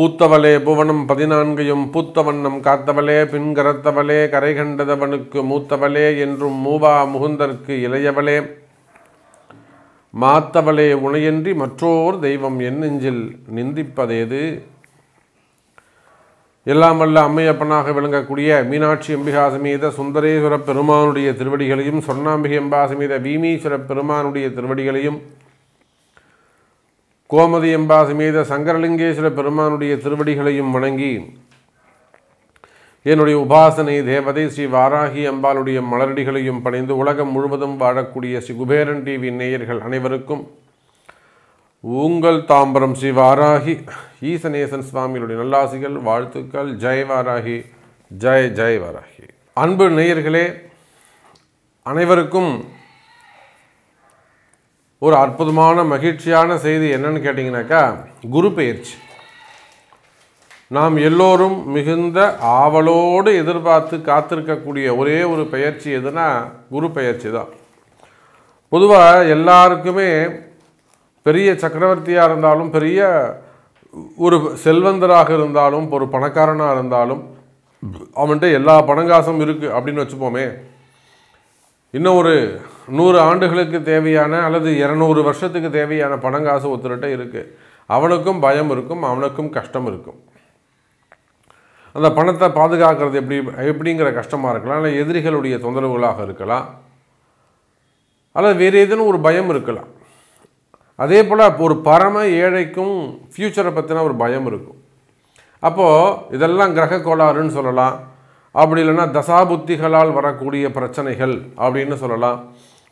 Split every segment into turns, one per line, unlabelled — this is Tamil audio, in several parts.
பூத்தவளே புவனம் பதினான்கையும் பூத்தவண்ணம் காத்தவளே பின்கரத்தவளே கரைகண்டதவனுக்கு மூத்தவளே என்றும் மூவா முகுந்தற்கு இளையவளே. மாத்தவளே உணையன்றி மற்றோர் தெய்வம் என் நெஞ்சில் நிந்திப்பதேது? எல்லாம் வல்ல அம்மையப்பனாக விளங்கக்கூடிய மீனாட்சி அம்பிகா சமேத சுந்தரேஸ்வர பெருமானுடைய திருவடிகளையும் சொர்ணாம்பிகை அம்பா சமேத பெருமானுடைய திருவடிகளையும் கோமதி அம்பா சமேத சங்கரலிங்கேஸ்வர பெருமானுடைய திருவடிகளையும் வணங்கி என்னுடைய உபாசனை தேவதை ஸ்ரீ வாராகி அம்பாளுடைய மலரடிகளையும் பணிந்து உலகம் முழுவதும் வாழக்கூடிய ஸ்ரீ குபேரன் டிவி நேயர்கள் அனைவருக்கும் உங்கள் தாம்பரம் ஸ்ரீ வாராகி ஈசநேசன் சுவாமியுடைய நல்லாசிகள் வாழ்த்துக்கள் ஜெய் வாராகி ஜெய் ஜெய் வாராகி. அன்பு நேயர்களே அனைவருக்கும் ஒரு அற்புதமான மகிழ்ச்சியான செய்தி என்னன்னு கேட்டிங்கனாக்கா குரு பெயர்ச்சி. நாம் எல்லோரும் மிகுந்த ஆவலோடு எதிர்பார்த்து காத்திருக்கக்கூடிய ஒரே ஒரு பயிற்சி எதுனா குரு பயிற்சி தான். பொதுவாக எல்லாருக்குமே பெரிய சக்கரவர்த்தியாக இருந்தாலும் பெரிய ஒரு செல்வந்தராக இருந்தாலும் ஒரு பணக்காரனாக இருந்தாலும் அவன்கிட்ட எல்லா பணங்காசும் இருக்குது அப்படின்னு வச்சுப்போமே. இன்னும் ஒரு நூறு ஆண்டுகளுக்கு தேவையான அல்லது இரநூறு வருஷத்துக்கு தேவையான பணங்காசு ஒருத்தர்கிட்ட இருக்குது அவனுக்கும் பயம் இருக்கும் அவனுக்கும் கஷ்டம் இருக்கும். அந்த பணத்தை பாதுகாக்கிறது எப்படி எப்படிங்கிற கஷ்டமாக இருக்கலாம் இல்லை எதிரிகளுடைய தொந்தரவுகளாக இருக்கலாம் அல்லது வேறு ஏதேனும் ஒரு பயம் இருக்கலாம். அதே போல் ஒரு பரம ஏழைக்கும் ஃப்யூச்சரை பற்றின ஒரு பயம் இருக்கும். அப்போது இதெல்லாம் கிரக கோளாறுன்னு சொல்லலாம். அப்படி இல்லைன்னா தசாபுத்திகளால் வரக்கூடிய பிரச்சனைகள் அப்படின்னு சொல்லலாம்.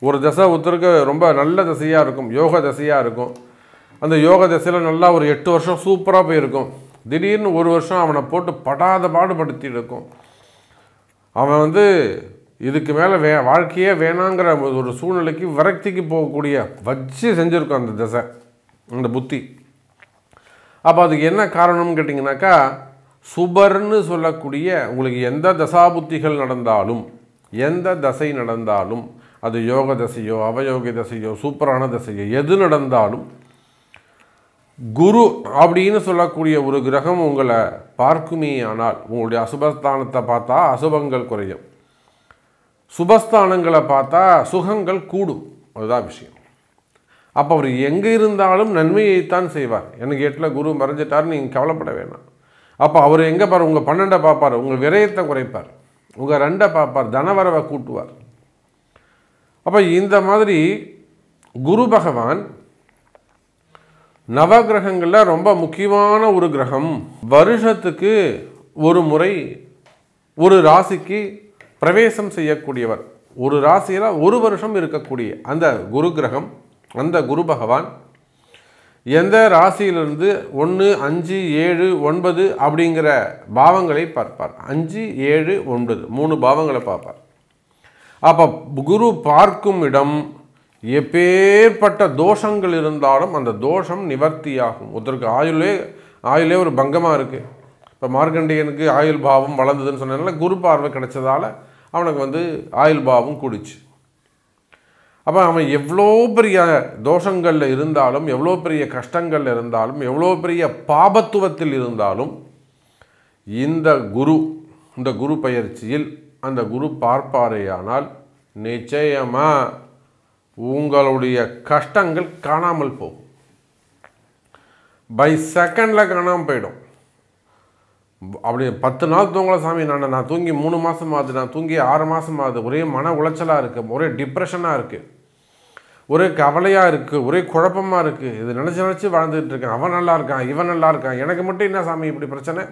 ஒரு தசை ஒருத்தருக்கு ரொம்ப நல்ல தசையாக இருக்கும் யோக தசையாக இருக்கும். அந்த யோக தசையில் நல்லா ஒரு எட்டு வருஷம் சூப்பராக போயிருக்கும். திடீர்னு ஒரு வருஷம் அவனை போட்டு படாத பாடுபடுத்தி இருக்கும். அவன் வந்து இதுக்கு மேலே வே வாழ்க்கையே வேணாங்கிற ஒரு சூழ்நிலைக்கு விரக்திக்கு போகக்கூடிய வச்சு செஞ்சுருக்கும் அந்த தசை அந்த புத்தி. அப்போ அதுக்கு என்ன காரணம்னு கேட்டிங்கனாக்கா சுபர்னு சொல்லக்கூடிய உங்களுக்கு எந்த தசாபுத்திகள் நடந்தாலும் எந்த தசை நடந்தாலும் அது யோக தசையோ அவயோக தசையோ சூப்பரான தசையோ எது நடந்தாலும் குரு அப்படின்னு சொல்லக்கூடிய ஒரு கிரகம் உங்களை பார்க்குமே ஆனால் உங்களுடைய அசுபஸ்தானத்தை பார்த்தா அசுபங்கள் குறையும். சுபஸ்தானங்களை பார்த்தா சுகங்கள் கூடும். அதுதான் விஷயம். அப்போ அவர் எங்கே இருந்தாலும் நன்மையைத்தான் செய்வார். எனக்கு எட்டில் குரு மறைஞ்சிட்டார் நீங்கள் கவலைப்பட வேணாம். அப்போ அவர் எங்கே பார் உங்கள் பன்னெண்டை பார்ப்பார் உங்கள் விரயத்தை குறைப்பார். உங்கள் ரெண்டை பார்ப்பார் தனவரவை கூட்டுவார். அப்போ இந்த மாதிரி குரு பகவான் நவகிரகங்களில் ரொம்ப முக்கியமான ஒரு கிரகம். வருஷத்துக்கு ஒரு முறை ஒரு ராசிக்கு பிரவேசம் செய்யக்கூடியவர். ஒரு ராசியில் ஒரு வருஷம் இருக்கக்கூடிய அந்த குரு கிரகம் அந்த குரு பகவான் எந்த ராசியிலிருந்து ஒன்று அஞ்சு ஏழு ஒன்பது அப்படிங்கிற பாவங்களை பார்ப்பார். அஞ்சு ஏழு ஒன்பது. மூணு பாவங்களை பார்ப்பார். அப்போ குரு பார்க்கும் இடம் எப்பேற்பட்ட தோஷங்கள் இருந்தாலும் அந்த தோஷம் நிவர்த்தியாகும். ஒருத்தருக்கு ஆயுளே ஆயுளே ஒரு பங்கமாக இருக்குது இப்போ மார்க்கண்டியனுக்கு ஆயுள் பாவம் வளர்ந்ததுன்னு சொன்னதுனால குரு பார்வை கிடைச்சதால அவனுக்கு வந்து ஆயுள் பாவம் கூடிச்சு. அப்போ அவன் எவ்வளோ பெரிய தோஷங்களில் இருந்தாலும் எவ்வளோ பெரிய கஷ்டங்களில் இருந்தாலும் எவ்வளோ பெரிய பாபத்துவத்தில் இருந்தாலும் இந்த குரு இந்த குரு பயிற்சியில் அந்த குரு பார்ப்பாரேயானால் நிச்சயமாக உங்களுடைய கஷ்டங்கள் காணாமல் போகும். பை செகண்டில் காணாமல் போயிடும். அப்படி பத்து நாள் தூங்கல சாமி நான் நான் தூங்கி மூணு மாதம் ஆகுது நான் தூங்கி ஆறு மாதம் ஆகுது ஒரே மன உளைச்சலாக இருக்குது ஒரே டிப்ரெஷனாக இருக்குது ஒரே கவலையாக இருக்குது ஒரே குழப்பமாக இருக்குது இது நினச்சி நினச்சி வாழ்ந்துட்டு இருக்கேன். அவன் நல்லா இருக்கான் இவன் நல்லா இருக்கான். எனக்கு மட்டும் என்ன சாமி இப்படி பிரச்சனை?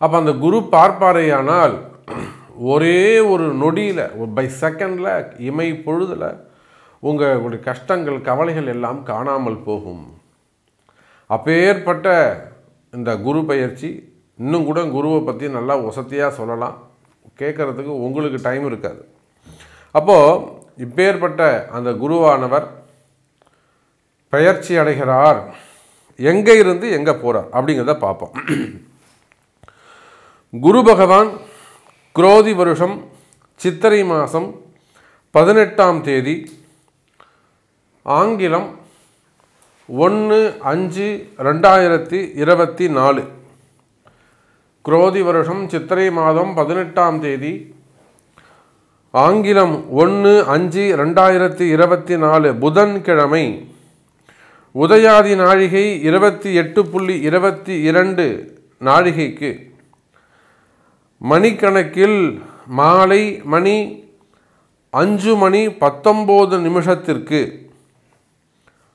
அப்போ அந்த குரு பார்ப்பாரையானால் ஒரே ஒரு நொடியில் ஒரு பை செகண்டில் இமை பொழுதில் உங்களுடைய கஷ்டங்கள் கவலைகள் எல்லாம் காணாமல் போகும். அப்பேற்பட்ட இந்த குரு பயிற்சி இன்னும் கூட குருவை பற்றி நல்லா வசதியாக சொல்லலாம். கேட்குறதுக்கு உங்களுக்கு டைம் இருக்காது. அப்போது இப்பேற்பட்ட அந்த குருவானவர் பெயர்ச்சி அடைகிறார். எங்கே இருந்து எங்கே போகிறார் அப்படிங்கிறத பார்ப்போம். குரு பகவான் குரோதி வருஷம் சித்திரை மாதம் பதினெட்டாம் தேதி ஆங்கிலம் ஒன்று அஞ்சு ரெண்டாயிரத்தி இருபத்தி நாலு. குரோதி வருஷம் சித்திரை மாதம் பதினெட்டாம் தேதி ஆங்கிலம் ஒன்று அஞ்சு ரெண்டாயிரத்தி இருபத்தி நாலு புதன்கிழமை. உதயாதி நாழிகை இருபத்தி எட்டு புள்ளி இருபத்தி இரண்டு நாழிகைக்கு. மணிக்கணக்கில் மாலை மணி அஞ்சு மணி பத்தொம்போது நிமிஷத்திற்கு.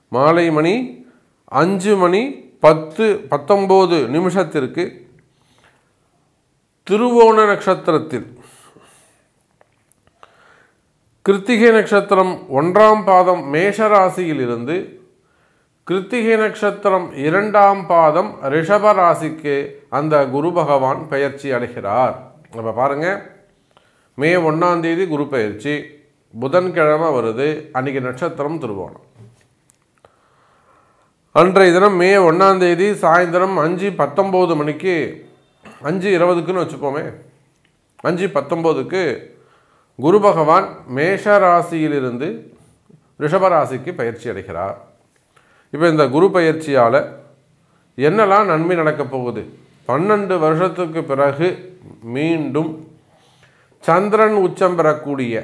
மாலை மணி அஞ்சு மணி பத்து பத்தொம்போது நிமிஷத்திற்கு. திருவோண நட்சத்திரத்தில். கிருத்திகை நட்சத்திரம் ஒன்றாம் பாதம் மேஷராசியில் இருந்து கிருத்திகை நட்சத்திரம் இரண்டாம் பாதம் ரிஷப ராசிக்கு அந்த குரு பகவான் பெயர்ச்சி அடைகிறார். அப்போ பாருங்க மே ஒன்றாம் தேதி குரு பயிற்சி புதன்கிழமை வருது அன்னைக்கு நட்சத்திரம் திருவோணம். அன்றைய தினம் மே ஒன்றாம் தேதி சாயந்தரம் அஞ்சு பத்தொம்போது மணிக்கு அஞ்சு இருபதுக்குன்னு வச்சுப்போமே அஞ்சு பத்தொம்போதுக்கு குரு பகவான் மேஷ ராசியிலிருந்து ரிஷபராசிக்கு பயிற்சி அடைகிறார். இப்போ இந்த குரு பயிற்சியால் என்னெல்லாம் நன்மை நடக்கப் போகுது? பன்னெண்டு வருஷத்துக்கு பிறகு மீண்டும் சந்திரன் உச்சம் பெறக்கூடிய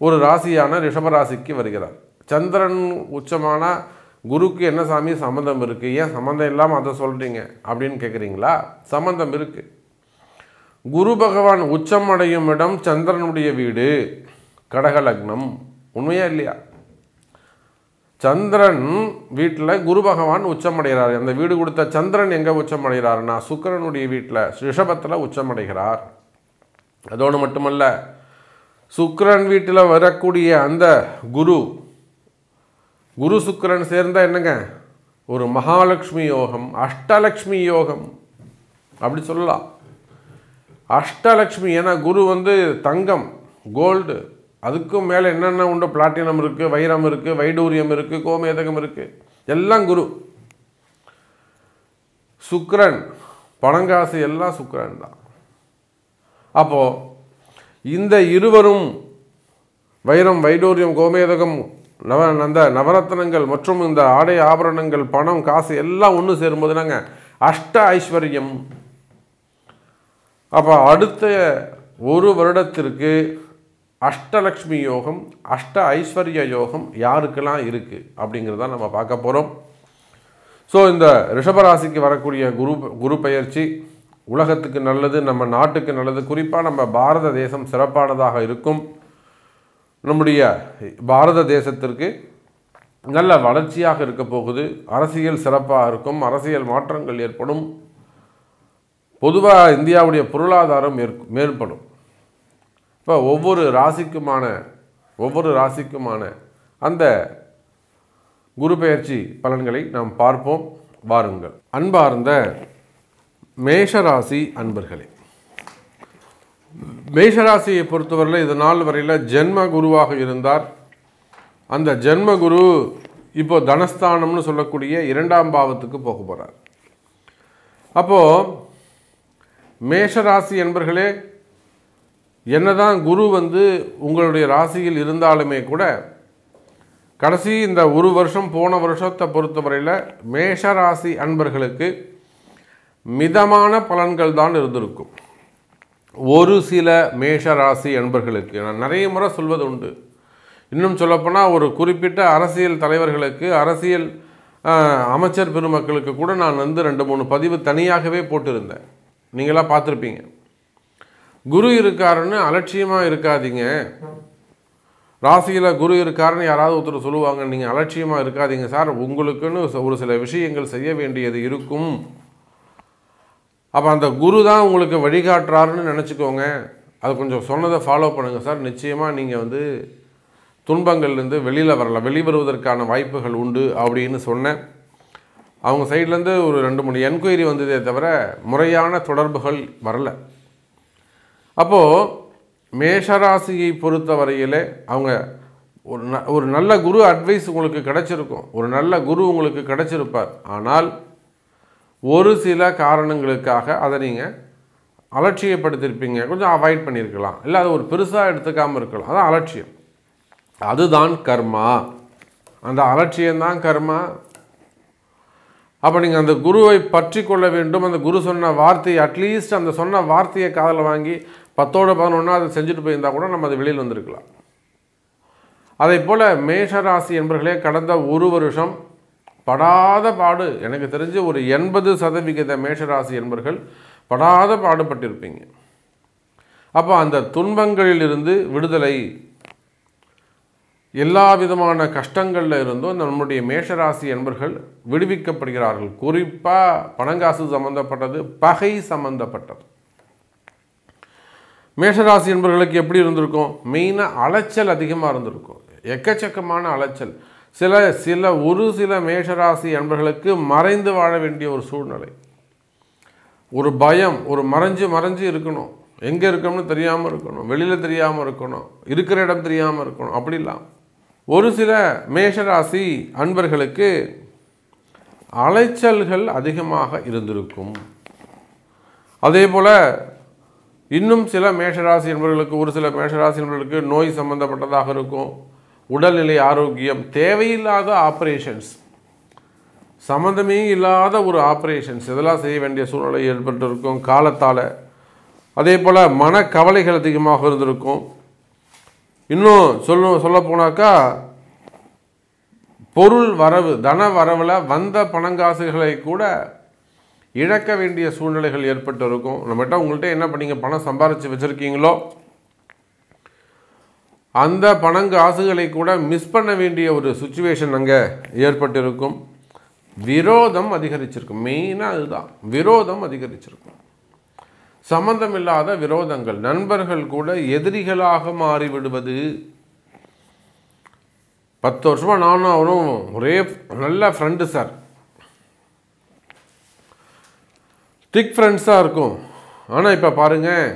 ஒரு ராசியான ரிஷபராசிக்கு வருகிறார். சந்திரன் உச்சமான குருக்கு என்ன சாமி சம்மந்தம் இருக்குது ஏன் சம்மந்தம் இல்லாமல் அதை சொல்கிறீங்க அப்படின்னு கேட்குறீங்களா சம்மந்தம் இருக்குது குரு பகவான் உச்சம் அடையும் இடம் சந்திரனுடைய வீடு. கடக லக்னம். உண்மையா இல்லையா? சந்திரன் வீட்டில் குரு பகவான் உச்சம் அடைகிறார் அந்த வீடு கொடுத்த சந்திரன் எங்கே உச்சம் அடைகிறாருன்னா சுக்கிரனுடைய வீட்டில் ரிஷபத்தில் உச்சம் அடைகிறார் அதோடு மட்டுமல்ல சுக்கரன் வீட்டில் வரக்கூடிய அந்த குரு குரு சுக்கரன் சேர்ந்தால் என்னங்க? ஒரு மகாலட்சுமி யோகம் அஷ்டலக்ஷ்மி யோகம். அப்படி சொல்லலாம். அஷ்டலக்ஷ்மி ஏன்னா குரு வந்து தங்கம் கோல்டு. அதுக்கும் மேலே என்னென்ன உண்டு? பிளாட்டினம் இருக்குது வைரம் இருக்குது வைடூரியம் இருக்குது கோமேதகம் இருக்குது எல்லாம் குரு. சுக்ரன் பணங்காசு எல்லாம் சுக்ரன் தான். அப்போது இந்த இருவரும் வைரம் வைடூரியம் கோமேதகம் நவ அந்த நவரத்னங்கள் மற்றும் இந்த ஆடை ஆபரணங்கள் பணம் காசு எல்லாம் ஒன்று சேரும்போது நாங்கள் அஷ்ட ஐஸ்வர்யம். அப்போ அடுத்த ஒரு வருடத்திற்கு அஷ்டலக்ஷ்மி யோகம் அஷ்ட ஐஸ்வர்ய யோகம் யாருக்கெல்லாம் இருக்குது அப்படிங்கிறத நம்ம பார்க்க போகிறோம் ஸோ இந்த ரிஷபராசிக்கு வரக்கூடிய குரு குரு பயிற்சி உலகத்துக்கு நல்லது நம்ம நாட்டுக்கு நல்லது. குறிப்பாக நம்ம பாரத தேசம் சிறப்பானதாக இருக்கும். நம்முடைய பாரத தேசத்திற்கு நல்ல வளர்ச்சியாக இருக்க போகுது. அரசியல் சிறப்பாக இருக்கும். அரசியல் மாற்றங்கள் ஏற்படும். பொதுவாக இந்தியாவுடைய பொருளாதாரம் மேம்படும் மேற்படும் இப்போ ஒவ்வொரு ராசிக்குமான ஒவ்வொரு ராசிக்குமான அந்த குரு பெயர்ச்சி பலன்களை நாம் பார்ப்போம். வாருங்கள். அன்பார்ந்த மேஷராசி அன்பர்களே மேஷராசியை பொறுத்தவரையில் இது நாள் வரையில் ஜென்ம குருவாக இருந்தார். அந்த ஜென்ம குரு இப்போ தனஸ்தானம்னு சொல்லக்கூடிய இரண்டாம் பாவத்துக்கு போக போகிறார் அப்போது மேஷராசி என்பர்களே என்னதான் குரு வந்து உங்களுடைய ராசியில் இருந்தாலுமே கூட கடைசி இந்த ஒரு வருஷம் போன வருஷத்தை பொறுத்தவரையில் மேஷராசி அன்பர்களுக்கு மிதமான பலன்கள் தான் இருந்திருக்கும். ஒரு சில மேஷராசி அன்பர்களுக்கு நான் நிறைய முறை சொல்வது உண்டு. இன்னும் சொல்லப்போனால் ஒரு குறிப்பிட்ட அரசியல் தலைவர்களுக்கு அரசியல் அமைச்சர் பெருமக்களுக்கு கூட நான் வந்து ரெண்டு மூணு பதிவு தனியாகவே போட்டிருந்தேன். நீங்களாம் பார்த்துருப்பீங்க. குரு இருக்காருன்னு அலட்சியமாக இருக்காதீங்க. ராசியில் குரு இருக்காருன்னு யாராவது ஒருத்தர் சொல்லுவாங்க நீங்கள் அலட்சியமாக இருக்காதீங்க சார். உங்களுக்குன்னு ஒரு சில விஷயங்கள் செய்ய வேண்டியது இருக்கும். அப்போ அந்த குரு தான் உங்களுக்கு வழிகாட்டுறாருன்னு நினச்சிக்கோங்க. அது கொஞ்சம் சொன்னதை ஃபாலோ பண்ணுங்கள் சார். நிச்சயமாக நீங்கள் வந்து துன்பங்கள்லேருந்து வெளியில் வரலாம். வெளிவருவதற்கான வாய்ப்புகள் உண்டு அப்படின்னு சொன்னேன். அவங்க சைட்லேருந்து ஒரு ரெண்டு மூணு என்கொயரி வந்ததே தவிர முறையான தொடர்புகள் வரல. அப்போது மேஷராசியை பொறுத்த வரையிலே அவங்க ஒரு ந ஒரு நல்ல குரு அட்வைஸ் உங்களுக்கு கிடச்சிருக்கும். ஒரு நல்ல குரு உங்களுக்கு கிடச்சிருப்பார். ஆனால் ஒரு சில காரணங்களுக்காக அதை நீங்கள் அலட்சியப்படுத்தியிருப்பீங்க கொஞ்சம் அவாய்ட் பண்ணியிருக்கலாம். இல்லை அதை ஒரு பெருசாக எடுத்துக்காமல் இருக்கலாம். அதான் அலட்சியம். அதுதான் கர்மா. அந்த அலட்சியம்தான் கர்மா. அப்போ நீங்கள் அந்த குருவை பற்றி கொள்ள வேண்டும். அந்த குரு சொன்ன வார்த்தையை அட்லீஸ்ட் அந்த சொன்ன வார்த்தையை காதில் வாங்கி பத்தோட பதினொன்னா அதை செஞ்சுட்டு போயிருந்தால் கூட நம்ம அது வெளியில் வந்திருக்கலாம். அதே போல் மேஷராசி என்பர்களே கடந்த ஒரு வருஷம் படாத பாடு எனக்கு தெரிஞ்சு ஒரு எண்பது சதவிகித மேஷராசி என்பர்கள் படாத பாடுபட்டிருப்பீங்க. அப்போ அந்த துன்பங்களிலிருந்து விடுதலை எல்லா விதமான கஷ்டங்களில் இருந்தும் நம்முடைய மேஷராசி என்பர்கள் விடுவிக்கப்படுகிறார்கள். குறிப்பாக பணங்காசு சம்பந்தப்பட்டது பகை சம்பந்தப்பட்டது. மேஷராசி என்பர்களுக்கு எப்படி இருந்திருக்கும்? மெயினாக அலைச்சல் அதிகமாக இருந்திருக்கும். எக்கச்சக்கமான அலைச்சல். சில சில ஒரு சில மேஷராசி என்பர்களுக்கு மறைந்து வாழ வேண்டிய ஒரு சூழ்நிலை. ஒரு பயம் ஒரு மறைஞ்சு மறைஞ்சு இருக்கணும். எங்கே இருக்கணும்னு தெரியாமல் இருக்கணும். வெளியில் தெரியாமல் இருக்கணும். இருக்கிற இடம் தெரியாமல் இருக்கணும். அப்படிலாம். ஒரு சில மேஷராசி அன்பர்களுக்கு அலைச்சல்கள் அதிகமாக இருந்திருக்கும். அதே போல் இன்னும் சில மேஷராசி என்பவர்களுக்கு ஒரு சில மேஷராசி என்பவர்களுக்கு நோய் சம்பந்தப்பட்டதாக இருக்கும். உடல்நிலை ஆரோக்கியம் தேவையில்லாத ஆப்ரேஷன்ஸ். சம்மந்தமே இல்லாத ஒரு ஆப்ரேஷன்ஸ். இதெல்லாம் செய்ய வேண்டிய சூழ்நிலை ஏற்பட்டிருக்கும் காலத்தால். அதே போல் மனக்கவலைகள் அதிகமாக இருந்திருக்கும். இன்னும் சொல்ல சொல்ல போனாக்கா பொருள் வரவு தன வரவில் வந்த பணங்காசுகளை கூட இழக்க வேண்டிய சூழ்நிலைகள் ஏற்பட்டு இருக்கும் நம்மகிட்ட உங்கள்கிட்ட என்ன பண்ணீங்க? பணம் சம்பாரித்து வச்சுருக்கீங்களோ? அந்த பணங்காசுகளை கூட மிஸ் பண்ண வேண்டிய ஒரு சுச்சுவேஷன் அங்கே ஏற்பட்டிருக்கும். விரோதம் அதிகரிச்சிருக்கும். மெயினாக அதுதான். விரோதம் அதிகரிச்சிருக்கும். சம்பந்தமில்லாத விரோதங்கள் நண்பர்கள் கூட எதிரிகளாக மாறிவிடுவது. பத்து வருஷமாக நானும் அவரும் ஒரே நல்ல ஃப்ரெண்டு சார் திக் ஃப்ரெண்ட்ஸாக இருக்கும். ஆனால் இப்போ பாருங்கள்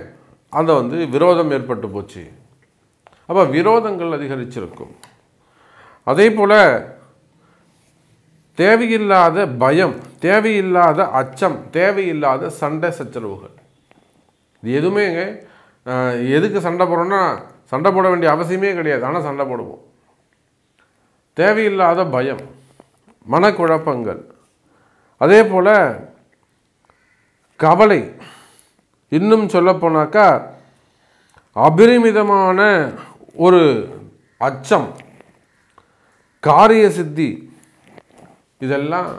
அதை வந்து விரோதம் ஏற்பட்டு போச்சு. அப்போ விரோதங்கள் அதிகரிச்சிருக்கும். அதே போல் தேவையில்லாத பயம் தேவையில்லாத அச்சம் தேவையில்லாத சண்டை சச்சரவுகள். இது எதுவுமேங்க எதுக்கு சண்டை போடுறோன்னா சண்டை போட வேண்டிய அவசியமே கிடையாது. ஆனால் சண்டை போடுவோம். தேவையில்லாத பயம் மனக்குழப்பங்கள். அதே போல் கவலை. இன்னும் சொல்லப்போனாக்கா அபரிமிதமான ஒரு அச்சம் காரிய சித்தி இதெல்லாம்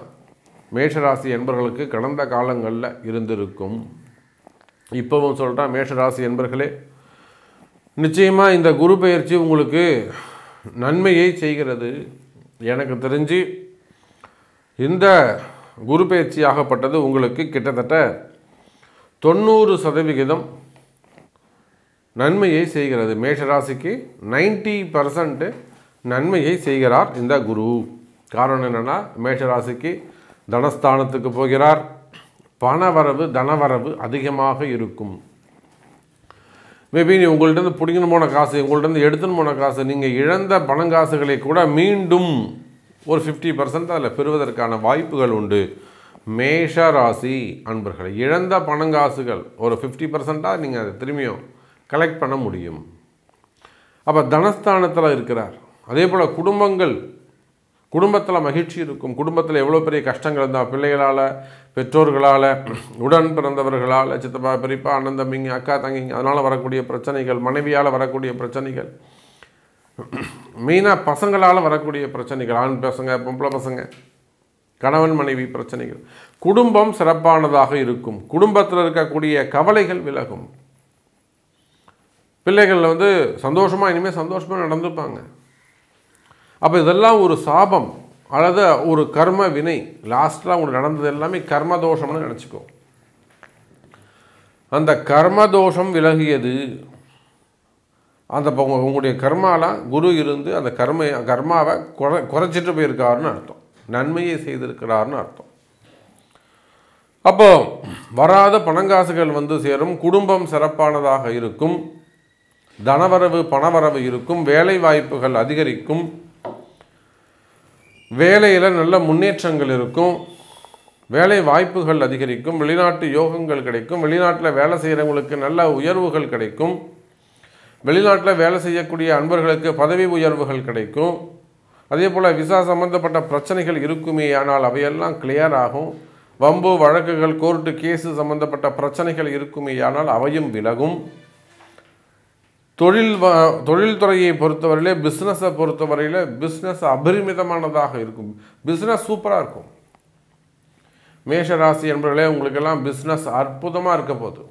மேஷராசி என்பவர்களுக்கு கடந்த காலங்களில் இருந்திருக்கும். இப்போவும் சொல்கிறான் மேஷராசி என்பர்களே நிச்சயமாக இந்த குரு பயிற்சி உங்களுக்கு நன்மையை செய்கிறது. எனக்கு தெரிஞ்சு இந்த குரு பெயர்ச்சி ஆகப்பட்டது உங்களுக்கு கிட்டத்தட்ட தொண்ணூறு சதவிகிதம் நன்மையை செய்கிறது. மேஷராசிக்கு நைன்டி பர்சன்ட்டு நன்மையை செய்கிறார் இந்த குரு. காரணம் என்னென்னா மேஷராசிக்கு தனஸ்தானத்துக்கு போகிறார். பணவரவு தனவரவு அதிகமாக இருக்கும். மேபி நீ உங்கள்கிட்ட பிடிக்கணும் போன காசு உங்கள்கிட்ட எடுத்துன்னு போன காசு நீங்கள் இழந்த பணங்காசுகளை கூட மீண்டும் ஒரு ஃபிஃப்டி பர்சன்ட் அதில் பெறுவதற்கான வாய்ப்புகள் உண்டு. மேஷ ராசி அன்பர்களை இழந்த பணங்காசுகள் ஒரு ஃபிஃப்டி பர்சண்ட்டாக நீங்கள் அதை திரும்பியும் கலெக்ட் பண்ண முடியும். அப்போ தனஸ்தானத்தில் இருக்கிறார். அதே போல் குடும்பங்கள் குடும்பத்தில் மகிழ்ச்சி இருக்கும். குடும்பத்தில் எவ்வளோ பெரிய கஷ்டங்கள் இருந்தால் பிள்ளைகளால் பெற்றோர்களால் உடன் பிறந்தவர்களால் சித்தப்பா பெரியப்பா அண்ணன் தம்பிங்க அக்கா தங்கிங்க அதனால் வரக்கூடிய பிரச்சனைகள் மனைவியால் வரக்கூடிய பிரச்சனைகள் மெயினாக பசங்களால் வரக்கூடிய பிரச்சனைகள் ஆண் பசங்க பொம்பளை பசங்க கணவன் மனைவி பிரச்சனைகள். குடும்பம் சிறப்பானதாக இருக்கும். குடும்பத்தில் இருக்கக்கூடிய கவலைகள் விலகும். பிள்ளைகள் வந்து சந்தோஷமாக இனிமேல் சந்தோஷமாக நடந்துப்பாங்க. அப்போ இதெல்லாம் ஒரு சாபம் அல்லது ஒரு கர்ம வினை. லாஸ்ட்டில் உங்களுக்கு நடந்தது எல்லாமே கர்ம தோஷம்னு நினச்சிக்கோ. அந்த கர்ம தோஷம் விலகியது. அந்த உங்களுடைய கர்மாலாம் குரு இருந்து அந்த கர்ம கர்மாவை குறை குறைச்சிட்டு போயிருக்காருன்னு அர்த்தம். நன்மையை செய்திருக்கிறார்னு அர்த்தம். அப்போ வராத பணங்காசுகள் வந்து சேரும். குடும்பம் சிறப்பானதாக இருக்கும். தனவரவு பணவரவு இருக்கும். வேலை வாய்ப்புகள் அதிகரிக்கும். வேலையில் நல்ல முன்னேற்றங்கள் இருக்கும். வேலை வாய்ப்புகள் அதிகரிக்கும். வெளிநாட்டு யோகங்கள் கிடைக்கும். வெளிநாட்டில் வேலை செய்கிறவங்களுக்கு நல்ல உயர்வுகள் கிடைக்கும். வெளிநாட்டில் வேலை செய்யக்கூடிய அன்பர்களுக்கு பதவி உயர்வுகள் கிடைக்கும். அதே போல் விசா சம்பந்தப்பட்ட பிரச்சனைகள் இருக்குமே ஆனால் அவையெல்லாம் கிளியர் ஆகும். வம்பு வழக்குகள் கோர்ட்டு கேஸு சம்பந்தப்பட்ட பிரச்சனைகள் இருக்குமே ஆனால் அவையும் விலகும். தொழில் வ- தொழில்துறையை பொறுத்தவரையிலே பிஸ்னஸை பொறுத்தவரையில் பிஸ்னஸ் அபரிமிதமானதாக இருக்கும். பிஸ்னஸ் சூப்பராக இருக்கும். மேஷராசி என்பவர்களே உங்களுக்கெல்லாம் பிஸ்னஸ் அற்புதமாக இருக்க போகுது.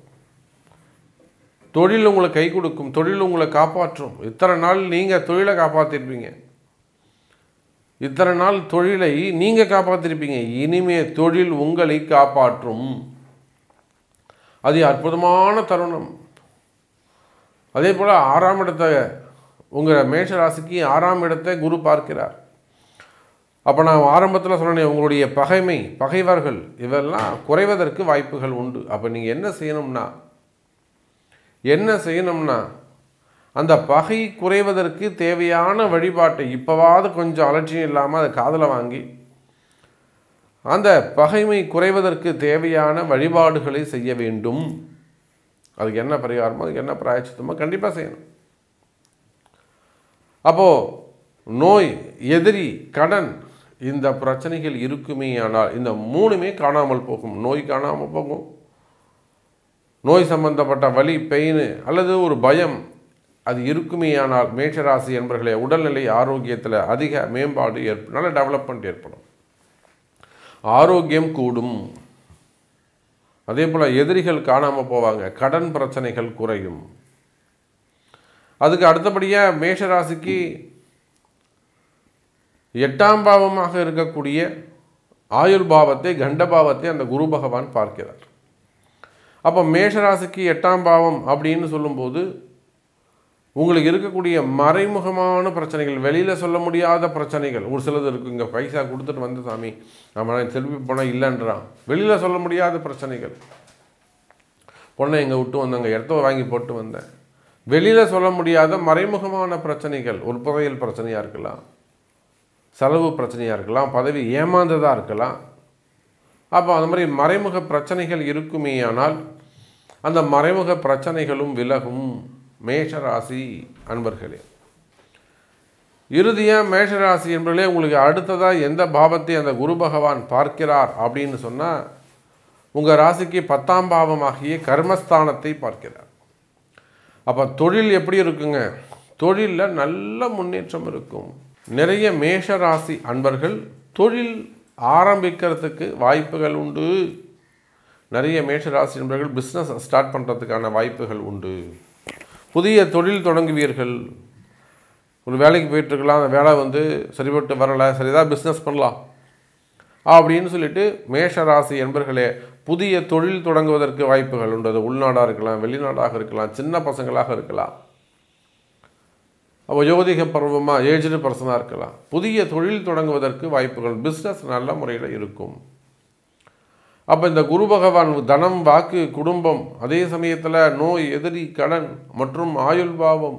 தொழில் உங்களை கை கொடுக்கும். தொழில் உங்களை காப்பாற்றும். இத்தனை நாள் நீங்கள் தொழிலை காப்பாற்றிருப்பீங்க இத்தனை நாள் தொழிலை நீங்கள் காப்பாற்றிருப்பீங்க இனிமே தொழில் உங்களை காப்பாற்றும். அது அற்புதமான தருணம். அதே போல் ஆறாம் இடத்தை உங்கள் மேஷராசிக்கு ஆறாம் இடத்தை குரு பார்க்கிறார். அப்போ நான் ஆரம்பத்தில் சொன்னேனே உங்களுடைய பகைமை பகைவர்கள் இதெல்லாம் குறைவதற்கு வாய்ப்புகள் உண்டு. அப்போ நீங்கள் என்ன செய்யணும்னா என்ன செய்யணும்னா அந்த பகை குறைவதற்கு தேவையான வழிபாட்டை இப்போவாவது கொஞ்சம் அலட்சியம் இல்லாமல் அதை காதில் வாங்கி அந்த பகைமை குறைவதற்கு தேவையான வழிபாடுகளை செய்ய வேண்டும். அதுக்கு என்ன பரிகாரமோ அதுக்கு என்ன பிராயச்சித்தமோ கண்டிப்பாக செய்யணும். அப்போது நோய் எதிரி கடன் இந்த பிரச்சனைகள் இருக்குமே ஆனால் இந்த மூணுமே காணாமல் போகும். நோய் காணாமல் போகும். நோய் சம்பந்தப்பட்ட வலி பெயின் அல்லது ஒரு பயம் அது இருக்குமே ஆனால் மேஷராசி என்பர்களே உடல்நிலை ஆரோக்கியத்தில் அதிக மேம்பாடு ஏற்படும் நல்ல டெவலப்மெண்ட் ஏற்படும். ஆரோக்கியம் கூடும். அதே போல் எதிரிகள் காணாமல் போவாங்க. கடன் பிரச்சனைகள் குறையும். அதுக்கு அடுத்தபடியாக மேஷராசிக்கு எட்டாம் பாவமாக இருக்கக்கூடிய ஆயுள் பாவத்தை கண்டபாவத்தை அந்த குரு பகவான் பார்க்கிறார். அப்போ மேஷராசிக்கு எட்டாம் பாவம் அப்படின்னு சொல்லும்போது உங்களுக்கு இருக்கக்கூடிய மறைமுகமான பிரச்சனைகள் வெளியில் சொல்ல முடியாத பிரச்சனைகள். ஒரு சிலது இருக்குது இங்கே பைசா கொடுத்துட்டு வந்து சாமி நம்ம திருப்பி போனால் இல்லைன்றான். வெளியில் சொல்ல முடியாத பிரச்சனைகள். பொண்ணை எங்கே விட்டு வந்தேங்க இடத்த வாங்கி போட்டு வந்தேன். வெளியில் சொல்ல முடியாத மறைமுகமான பிரச்சனைகள். ஒரு புதையல் பிரச்சனையாக இருக்கலாம் செலவு பிரச்சனையாக இருக்கலாம் பதவி ஏமாந்ததாக இருக்கலாம். அப்போ அந்த மாதிரி மறைமுக பிரச்சனைகள் இருக்குமேயானால் அந்த மறைமுக பிரச்சனைகளும் விலகும். மேஷராசி அன்பர்களே இறுதியாக மேஷராசி என்பர்களே உங்களுக்கு அடுத்ததாக எந்த பாவத்தை அந்த குரு பகவான் பார்க்கிறார் அப்படின்னு சொன்னால் உங்கள் ராசிக்கு பத்தாம் பாவமாகிய கர்மஸ்தானத்தை பார்க்கிறார். அப்போ தொழில் எப்படி இருக்குங்க? தொழிலில் நல்ல முன்னேற்றம் இருக்கும். நிறைய மேஷ ராசி அன்பர்கள் தொழில் ஆரம்பிக்கிறதுக்கு வாய்ப்புகள் உண்டு. நிறைய மேஷ ராசி அன்பர்கள் பிஸ்னஸ் ஸ்டார்ட் பண்ணுறதுக்கான வாய்ப்புகள் உண்டு. புதிய தொழில் தொடங்குவீர்கள். ஒரு வேலைக்கு போயிட்டுருக்கலாம் அந்த வேலை வந்து சரிபட்டு வரலை சரிதான் பிஸ்னஸ் பண்ணலாம். அப்படின்னு சொல்லிட்டு மேஷ ராசி என்பர்களே புதிய தொழில் தொடங்குவதற்கு வாய்ப்புகள் உண்டு. அது உள்நாடாக இருக்கலாம் வெளிநாடாக இருக்கலாம் சின்ன பசங்களாக இருக்கலாம். அப்போ யோதிக பருவமாக ஏஜ்டு பர்சனாக இருக்கலாம். புதிய தொழில் தொடங்குவதற்கு வாய்ப்புகள் பிஸ்னஸ் நல்ல முறையில் இருக்கும். அப்போ இந்த குரு பகவான் தனம் வாக்கு குடும்பம் அதே சமயத்தில் நோய் எதிரி கடன் மற்றும் ஆயுள் பாவம்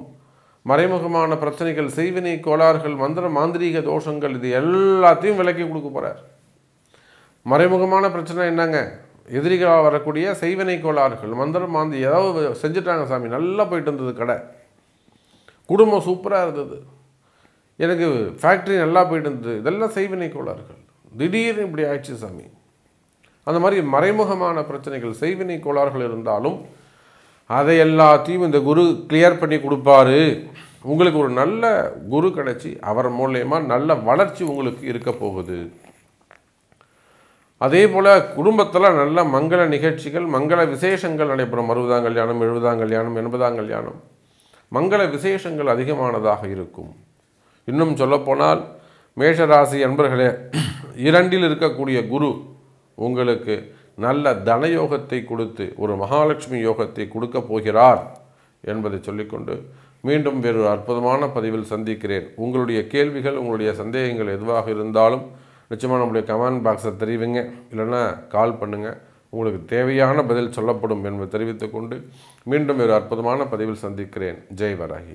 மறைமுகமான பிரச்சனைகள் செய்வினை கோளாறுகள் மந்திர மாந்திரீக தோஷங்கள் இது எல்லாத்தையும் விலக்கி கொடுக்க போகிறார் மறைமுகமான பிரச்சனை என்னங்க? எதிரிகளாக வரக்கூடிய செய்வினை கோளாறுகள் மந்திரம் மாந்தி ஏதாவது செஞ்சுட்டாங்க சாமி நல்லா போயிட்டு இருந்தது கடை. குடும்பம் சூப்பராக இருந்தது. எனக்கு ஃபேக்ட்ரி நல்லா போயிட்டு இருந்தது. இதெல்லாம் செய்வினை கோளாறுகள். திடீர்னு இப்படி ஆயிடுச்சு சாமி. அந்த மாதிரி மறைமுகமான பிரச்சனைகள் செய்வினை கோளாறுகள் இருந்தாலும் அதை எல்லாத்தையும் இந்த குரு கிளியர் பண்ணி கொடுப்பாரு. உங்களுக்கு ஒரு நல்ல குரு கிடச்சி அவர் மூலயமா நல்ல வளர்ச்சி உங்களுக்கு இருக்க போகுது. அதே போல் குடும்பத்தில் நல்ல மங்கள நிகழ்ச்சிகள் மங்கள விசேஷங்கள் நடைபெறும். அறுபதாம் கல்யாணம் எழுபதாம் கல்யாணம் எண்பதாம் கல்யாணம். மங்கள விசேஷங்கள் அதிகமானதாக இருக்கும். இன்னும் சொல்லப்போனால் மேஷராசி அன்பர்களே இரண்டில் இருக்கக்கூடிய குரு உங்களுக்கு நல்ல தனயோகத்தை கொடுத்து ஒரு மகாலட்சுமி யோகத்தை கொடுக்க போகிறார் என்பதை சொல்லிக்கொண்டு மீண்டும் வேறு அற்புதமான பதிவில் சந்திக்கிறேன். உங்களுடைய கேள்விகள் உங்களுடைய சந்தேகங்கள் எதுவாக இருந்தாலும் நிச்சயமாக நம்முடைய கமெண்ட் பாக்ஸை தெரிவிங்க. இல்லைன்னா கால் பண்ணுங்கள் உங்களுக்கு தேவையான பதில் சொல்லப்படும் என்பதை தெரிவித்துக்கொண்டு மீண்டும் ஒரு அற்புதமான பதிவில் சந்திக்கிறேன். ஜெய் வராகி.